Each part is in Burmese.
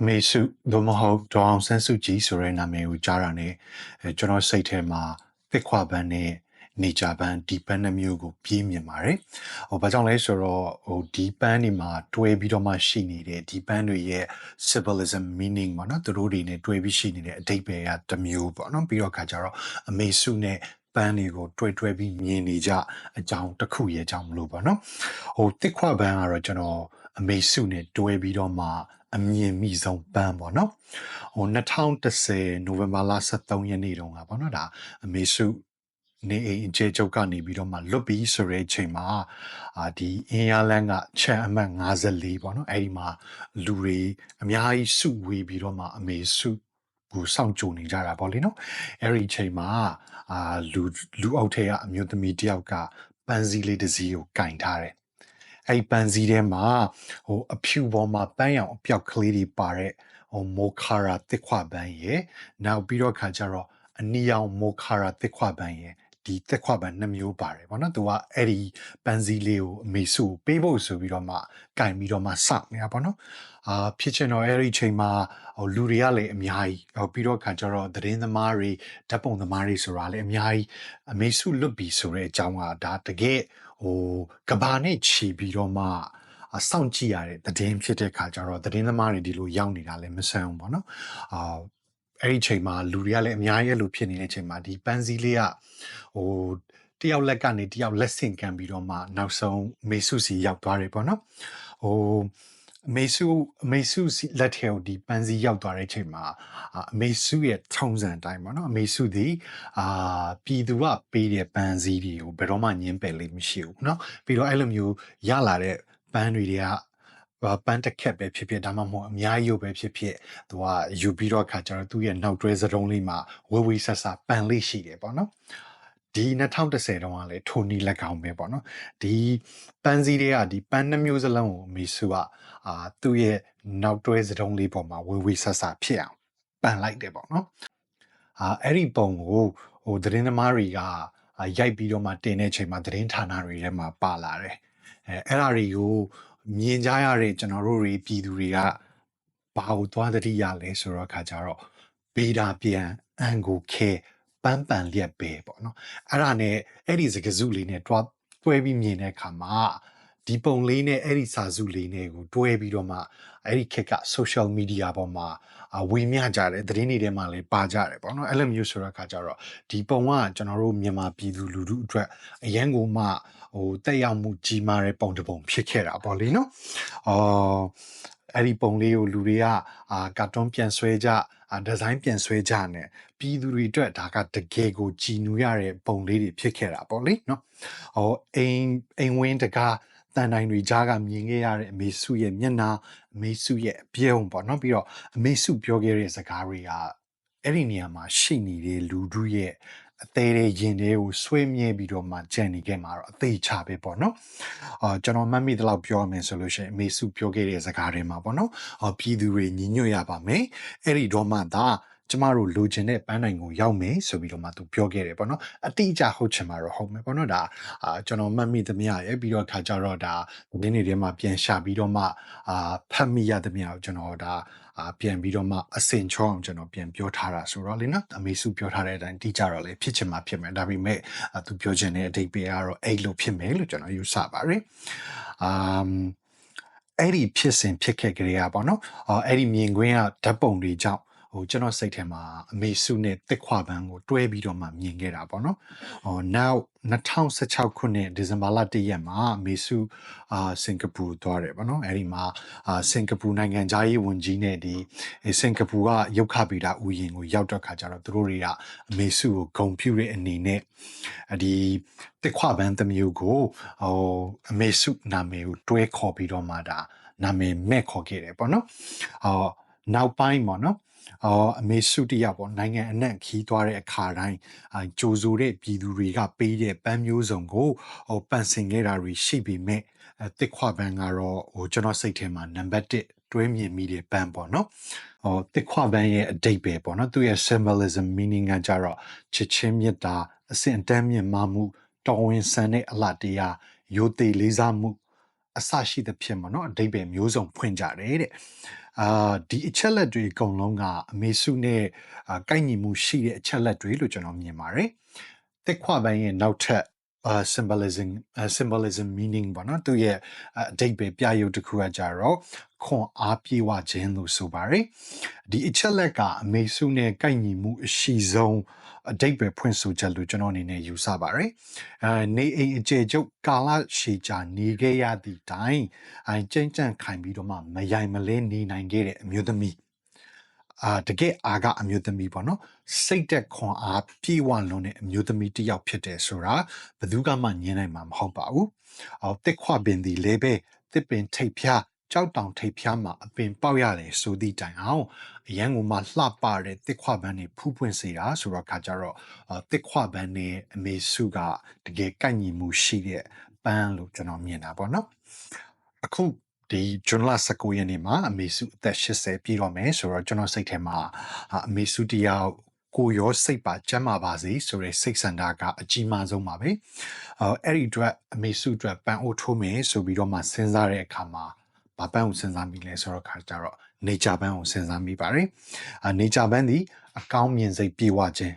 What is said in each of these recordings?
အမေစုသို့မဟုတ်ဒေါအောင်ဆန်းစုကြည်ဆိုတဲ့နာမည်ကိုကြားတာနဲ့အဲကျွန်တော်စိတ်ထဲမှာတစ်ခွာဘန်းနဲ့နေကြပန်းဒီပန်းနှမျိုးကိုပြေးမြင်ပါတယ်။ဟိုဘာကြောင့်လဲဆိုတော့ဟိုဒီပန်းတွေမှာတွဲပြီးတော့မှရှိနေတဲ့ဒီပန်းတွေရဲ့ symbolism meaning ပေါ့နော်သူတို့တွေနဲ့တွဲပြီးရှိနေတဲ့အဓိပ္ပာယ်ကတစ်မျိုးပေါ့နော်ပြီးတော့ခါကြတော့အမေစုနဲ့ပန်းတွေကိုတွဲတွဲပြီးမြင်နေကြအကြောင်းတစ်ခုရဲ့အကြောင်းမလို့ပေါ့နော်ဟိုတစ်ခွပန်းကတော့ကျွန်တော် အမေစုနဲ့တွဲပြီးတော့မှအမြင်မိဆုံးပန်းပေါ့နော်ဟို2010နိုဝင်ဘာလ23ရက်နေ့တုန်းကပေါ့နော်ဒါအမေစုနေအိမ်အကျဲချုပ်ကနေပြီးတော့မှလွတ်ပြီးဆိုတဲ့အချိန်မှာအာဒီအင်းရလန်းကချက်အမှတ်54ပေါ့နော်အဲ့ဒီမှာလူတွေအများကြီးစုဝေးပြီးတော့မှအမေစုကိုစောင့်ကြိုနေကြတာပေါ့လေနော်အဲ့ဒီအချိန်မှာအာလူလူအုပ်ထဲကအမျိုးသမီးတယောက်ကပန်းစည်းလေးတစ်စီးကိုကင်ထားတယ် အဲ့ပန်းစည်းထဲမှာဟိုအဖြူပေါ်မှာပန်းရောင်အပြောက်ကလေးတွေပါတဲ့ဟိုမိုခါရာတစ်ခွပန်းရဲ့နောက်ပြီးတော့ခါကျတော့အနီရောင်မိုခါရာတစ်ခွပန်းရဲ့ ဒီတက်ခွပန်နှစ်မျိုးပါတယ်ဗောနော်သူကအဲ့ဒီပန်းစည်းလေးကိုအမေစုပေးဖို့ဆိုပြီးတော့မှကင်ပြီးတော့မှစောင့်နေတာဗောနော်အာဖြစ်ချင်တော့အဲ့ဒီချိန်မှာဟိုလူတွေကလည်းအများကြီးဟိုပြီးတော့ခါကျတော့သတင်းသမားတွေဓာတ်ပုံသမားတွေဆိုတာလည်းအများကြီးအမေစုလွတ်ပြီဆိုတဲ့အကြောင်းကဒါတကယ်ဟိုကဘာနဲ့ခြီးပြီးတော့မှအဆောင်ကြည့်ရတဲ့သတင်းဖြစ်တဲ့ခါကျတော့သတင်းသမားတွေဒီလိုရောက်နေတာလည်းမဆန်းဘူးပေါ့နော်အာ အဲ့ဒီချိန်မှာလူတွေကလည်းအများကြီးလို့ဖြစ်နေတဲ့ချိန်မှာဒီပန်းစည်းလေးကဟိုတယောက်လက်ကနေတယောက်လက်ဆင့်ကန်ပြီးတော့မှနောက်ဆုံးမေဆုစီရောက်သွားတယ်ပေါ့နော်ဟိုအမေစုအမေစုလက်ထဲကိုဒီပန်းစည်းရောက်သွားတဲ့အချိန်မှာအမေစုရဲ့ထုံစံအတိုင်းပေါ့နော်အမေစုဒီအာပြည်သူကပေးတဲ့ပန်းစည်းတွေကိုဘယ်တော့မှညင်းပယ်လိမ့်မရှိဘူးเนาะပြီးတော့အဲ့လိုမျိုးရလာတဲ့ပန်းတွေတွေက ပန်းတစ်ခက်ပဲဖြစ်ဖြစ်ဒါမှမဟုတ်အများကြီးပဲဖြစ်ဖြစ်သူကယူပြီးတော့ခါကျတော့သူ့ရဲ့နောက်တွဲစတုံးလေးမှာဝေဝေဆဆပန်လေးရှိတယ်ပေါ့နော်ဒီ2010တုန်းကလည်းထိုနီလက်ကောင်ပဲပေါ့နော်ဒီပန်းစည်းတွေကဒီပန်းနှမျိုးစလုံးကိုမီဆူကအာသူ့ရဲ့နောက်တွဲစတုံးလေးပေါ်မှာဝေဝေဆဆဖြစ်အောင်ပန်လိုက်တယ်ပေါ့နော်အာအဲ့ဒီပုံကိုဟိုသတင်းသမားတွေကရိုက်ပြီးတော့မှတင်တဲ့ချိန်မှာသတင်းဌာနတွေထဲမှာပါလာတယ်အဲအဲ့ဒါတွေကို မြင်ကြရတဲ့ကျွန်တော်တို့တွေပြည်သူတွေကဘာကိုသွားတတိရလဲဆိုတော့ခါကြတော့ဗေဒာပြန်အန်ကိုခဲပန်းပန်လျက်ပဲပေါ့နော်အဲ့ဒါနဲ့အဲ့ဒီစကားစုလေးနဲ့တွားတွဲပြီးမြင်တဲ့အခါမှာ ဒီပုံလေးနဲ့အဲ့ဒီစာစုလေးနဲ့ကိုတွဲပြီးတော့မှအဲ့ဒီခက်က social media ပေါ်မှာဝေမျှကြတယ်သတင်းတွေထဲမှာလည်းပါကြတယ်ပေါ့နော်အဲ့လိုမျိုးဆိုတော့ခါကြတော့ဒီပုံကကျွန်တော်တို့မြန်မာပြည်သူလူထုအတွက်အရန်ကိုမှဟိုတက်ရောက်မှုကြီးမားတဲ့ပုံတစ်ပုံဖြစ်ခဲ့တာပေါ့လေနော်အော်အဲ့ဒီပုံလေးကိုလူတွေကအာကာတွန်းပြန်ဆွဲကြအာဒီဇိုင်းပြန်ဆွဲကြနဲ့ပြည်သူတွေအတွက်ဒါကတကယ်ကိုကြည်နူးရတဲ့ပုံလေးတွေဖြစ်ခဲ့တာပေါ့လေနော်ဟောအိမ်အိမ်ဝင်းတကား တန်တိုင်းတွေကြားကမြင်ခဲ့ရတဲ့အမေစုရဲ့မျက်နှာအမေစုရဲ့အပြုံးပေါ့နော်ပြီးတော့အမေစုပြောခဲ့တဲ့စကားတွေကအဲ့ဒီနေရာမှာရှိနေတဲ့လူတို့ရဲ့အသေးတဲ့ရင်တွေကိုဆွေးမြဲပြီးတော့မှကြံနေခဲ့မှာတော့အသေးချပဲပေါ့နော်အာကျွန်တော်မှတ်မိသလောက်ပြောမယ်ဆိုလို့ရှိရင်အမေစုပြောခဲ့တဲ့စကားတွေမှာပေါ့နော်အာပြည်သူတွေညီညွတ်ရပါမယ်အဲ့ဒီတော့မှသာ ကျမတို့လိုချင်တဲ့ပန်းနိုင်ကိုရောက်မယ်ဆိုပြီးတော့မှသူပြောခဲ့တယ်ပေါ့နော်အတိအကျဟုတ်ချင်မှာတော့ဟုတ်မယ်ပေါ့နော်ဒါအာကျွန်တော်မှတ်မိသမျှရဲ့ပြီးတော့ခါကြတော့ဒါဒီနေ့တွေမှာပြန်ရှာပြီးတော့မှအာဖတ်မိရသမျှကိုကျွန်တော်ဒါအာပြန်ပြီးတော့မှအစင်ချောအောင်ကျွန်တော်ပြန်ပြောထားတာဆိုတော့လေနော်အမေစုပြောထားတဲ့အတိုင်းတိကျတော့လေဖြစ်ချင်မှဖြစ်မယ်ဒါပေမဲ့သူပြောချင်တဲ့အဓိပ္ပာယ်ကတော့အဲ့လိုဖြစ်မယ်လို့ကျွန်တော်ယူဆပါတယ်အာအဲ့ဒီဖြစ်စဉ်ဖြစ်ခဲ့ကြရပါတော့အဲ့ဒီမြင်ကွင်းကဓာတ်ပုံတွေကြောင့် ဟိုကျွန်တော်စိတ်ထဲမှာအမေစုနဲ့တစ်ခွာပန်းကိုတွဲပြီးတော့မှမြင်ခဲ့တာပေါ့နော်။ဟောနောက်2016ခုနှစ်ဒီဇင်ဘာလ1ရက်မှာအမေစုအာစင်ကာပူသွားတယ်ပေါ့နော်။အဲဒီမှာအာစင်ကာပူနိုင်ငံသားရေးဝန်ကြီးနဲ့ဒီစင်ကာပူကရုတ်ခဗီတာဥယျာဉ်ကိုရောက်တော့ခါကျတော့သူတို့တွေကအမေစုကိုဂုံပြူတဲ့အနေနဲ့ဒီတစ်ခွာပန်းတစ်မျိုးကိုဟိုအမေစုနာမည်ကိုတွဲခေါ်ပြီးတော့မှဒါနာမည်မဲ့ခေါ်ခဲ့တယ်ပေါ့နော်။ဟောနောက်ပိုင်းပေါ့နော် အော်အမေစုတရပေါ့နိုင်ငံအနှံ့ခီးသွားတဲ့အခါတိုင်းအကြိုဆိုတဲ့ပြည်သူတွေကပေးတဲ့ပန်းမျိုးစုံကိုဟိုပန့်စင်ခဲ့တာတွေရှိပေမဲ့အတစ်ခွပန်းကတော့ဟိုကျွန်တော်စိတ်ထဲမှာနံပါတ်1တွဲမြင်မိတဲ့ပန်းပေါ့နော်ဟိုတစ်ခွပန်းရဲ့အတိတ်ပဲပေါ့နော်သူရဲ့ symbolism meaning ကကြတော့ချစ်ချင်းမြတ်တာအစဉ်အတန်းမြင့်မားမှုတော်ဝင်ဆန်တဲ့အလှတရားရိုသေလေးစားမှု အစရှိသဖြင့်ပေါ့နော်အတိတ်ပဲမျိုးစုံဖွင့်ကြတယ်တဲ့အာဒီအချက်လက်တွေအကုန်လုံးကအမေစုနဲ့အာကိုက်ညီမှုရှိတဲ့အချက်လက်တွေလို့ကျွန်တော်မြင်ပါတယ်တက်ခွာပိုင်းရဲ့နောက်ထပ် uh symbolism uh, symbolism meaning ပေါ့နော်သူရဲ့အဓိပ္ပာယ်ပြရုပ်တစ်ခုကကြတော့ခွန်အားပြေဝခြင်းလို့ဆိုပါတယ်ဒီအချက်လက်ကအမေစုနဲ့ကိုက်ညီမှုအရှိဆုံး အဓိပ္ပာယ်ဖွင့်ဆိုချက်လို့ကျွန်တော်အနေနဲ့ယူဆပါတယ်အဲနေအိမ်အခြေကျုပ်ကာလရှည်ကြာနေခဲ့ရသည့်တိုင်အဲကျဉ်ကျန့်ခိုင်ပြီးတော့မှမယိုင်မလဲနေနိုင်ခဲ့တဲ့အမျိုးသမီးအာတကယ်အာကအမျိုးသမီးပေါ့နော်စိတ်သက်ခွန်အားပြေဝလွန်တဲ့အမျိုးသမီးတစ်ယောက်ဖြစ်တယ်ဆိုတာဘယ်သူကမှညင်းနိုင်မှာမဟုတ်ပါဘူး။အော်တစ်ခွပင်ဒီလေးပဲတစ်ပင်ထိပ်ဖြား ကြောက်တောင်ထိပ်ဖြားမှာအပင်ပေါက်ရတယ်ဆိုသည့်တိုင်အောင်အရန်ကိုမှလှပတဲ့တစ်ခွပန်းနေဖူးပွင့်စေတာဆိုတော့ခါကြတော့တစ်ခွပန်းနေအမေစုကတကယ်ကိုက်ညီမှုရှိတဲ့ပန်းလို့ကျွန်တော်မြင်တာပေါ့နော်။အခုဒီဂျွန်လာ19ရက်နေ့မှာအမေစုအသက်80ပြည့်တော့မယ်ဆိုတော့ကျွန်တော်စိတ်ထဲမှာအမေစုတယောက်ကိုရောစိတ်ပါကျမ်းမာပါစေဆိုတဲ့စိတ်ဆန္ဒကအကြီးမားဆုံးပါပဲအဲအဲ့ဒီအတွက်အမေစုအတွက်ပန်းအိုးထိုးမယ်ဆိုပြီးတော့မှစဉ်းစားတဲ့အခါမှာ ဘာပန်းကိုစဉ်းစားမိလဲဆိုတော့ခါကြတော့ nature ပန်းကိုစဉ်းစားမိပါတယ်အာ nature ပန်းဒီအကောင်းမြင်စိတ်ပြေဝခြင်း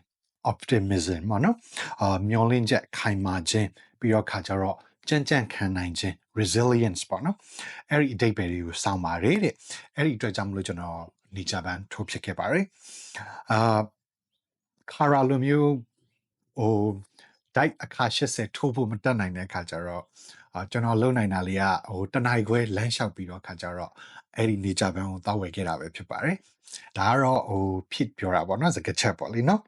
optimism ပေါ့နော်အာမျောလင့်ချက်ခိုင်မာခြင်းပြီးတော့ခါကြတော့ကြံ့ကြံ့ခံနိုင်ခြင်း resilience ပေါ့နော်အဲ့ဒီအဓိပ္ပာယ်တွေကိုစောင့်ပါတယ်တဲ့အဲ့ဒီအတွက်ကြောင့်မလို့ကျွန်တော် nature ဘန်ထိုးဖြစ်ခဲ့ပါတယ်အာခါရာလိုမျိုးဟို diet အခါ80ထိုးဖို့မတက်နိုင်တဲ့အခါကျတော့အာ ကျွန်တော်လုံနိုင်တာလေးကဟိုတန ਾਈ ခွဲလမ်းလျှောက်ပြီးတော့အခါကျတော့အဲ့ဒီ nature ဘန်ကိုတောက်ဝယ်ခဲ့တာပဲဖြစ်ပါတယ်ဒါကတော့ဟိုဖြစ်ပြောတာပေါ့နော်စကားချက်ပေါ့လေနော်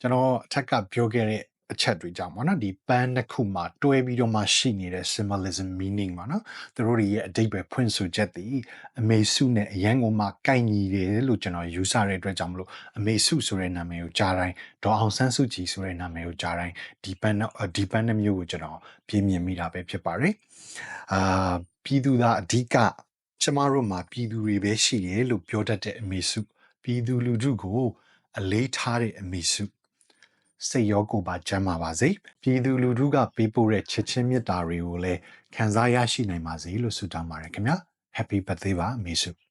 ကျွန်တော်အထက်ကပြောခဲ့တဲ့ အချက်တွေကြောင့်ပေါ့နော်ဒီပန်းတစ်ခုမှာတွဲပြီးတော့မှရှိနေတဲ့ symbolism meaning ပေါ့နော်သူတို့တွေရဲ့အဓိပ္ပာယ်ဖွင့်ဆိုချက်တည်အမေစုနဲ့အရန်ကုန်မှာကိုက်ညီတယ်လို့ကျွန်တော်ယူဆတဲ့အတွက်ကြောင့်မလို့အမေစုဆိုတဲ့နာမည်ကိုကြားတိုင်းဒေါ်အောင်ဆန်းစုကြည်ဆိုတဲ့နာမည်ကိုကြားတိုင်းဒီပန်းဒီပန်းနှမျိုးကိုကျွန်တော်ပြင်းမြင်မိတာပဲဖြစ်ပါတယ်အာပြည်သူသားအဓိကကျမတို့မှာပြည်သူတွေပဲရှိတယ်လို့ပြောတတ်တဲ့အမေစုပြည်သူလူထုကိုအလေးထားတဲ့အမေစု စိတ်ရောကိုယ်ပါကျန်းမာပါစေပြည်သူလူထုကပေးပို့တဲ့ချစ်ချင်းမေတ္တာတွေကိုလည်းခံစားရရှိနိုင်ပါစေလို့ဆုတောင်းပါတယ်ခင်ဗျာ Happy birthday ပါအမေစု